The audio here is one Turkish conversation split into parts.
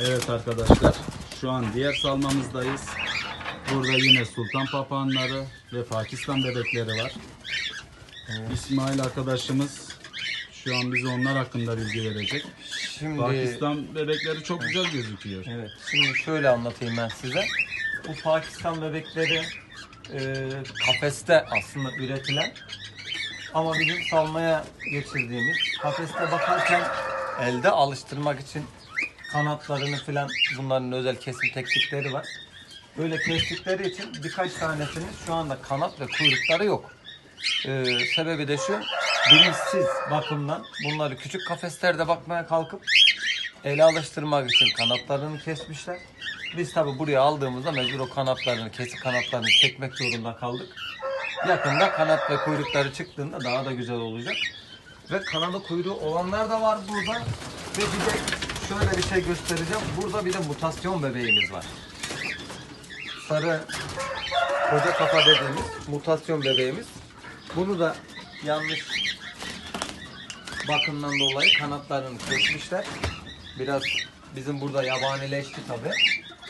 Evet arkadaşlar şu an diğer salmamızdayız. Burada yine sultan papağanları ve Pakistan bebekleri var. İsmail arkadaşımız şu an bize onlar hakkında bilgi verecek. Şimdi Pakistan bebekleri çok güzel gözüküyor. Evet, şimdi şöyle anlatayım ben size. Bu Pakistan bebekleri e, kafeste aslında üretilen ama bizim salmaya geçirdiğimiz kafeste bakarken elde alıştırmak için kanatlarını filan bunların özel kesim teknikleri var. Böyle kestikleri için birkaç tanesinin şu anda kanat ve kuyrukları yok. Ee, sebebi de şu, bilinçsiz bakımdan bunları küçük kafeslerde bakmaya kalkıp ele alıştırmak için kanatlarını kesmişler. Biz tabi buraya aldığımızda mecbur o kanatlarını, kesik kanatlarını çekmek zorunda kaldık. Yakında kanat ve kuyrukları çıktığında daha da güzel olacak. Ve kanadı kuyruğu olanlar da var burada. Ve bir de şöyle bir şey göstereceğim. Burada bir de mutasyon bebeğimiz var. Sarı koca kafa dediğimiz mutasyon bebeğimiz. Bunu da yanlış bakımdan dolayı kanatlarını kesmişler. Biraz bizim burada yabanileşti tabi.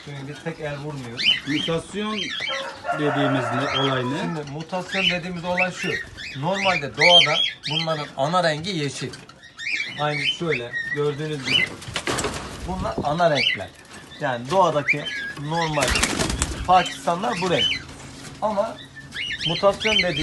Çünkü biz tek el vurmuyoruz. Mutasyon dediğimiz ne, olay ne? Şimdi mutasyon dediğimiz olay şu. Normalde doğada bunların ana rengi yeşil. Aynı şöyle gördüğünüz gibi. Bunlar ana renkler. Yani doğadaki normal Pakistanlar bu renk. Ama mutasyon dediği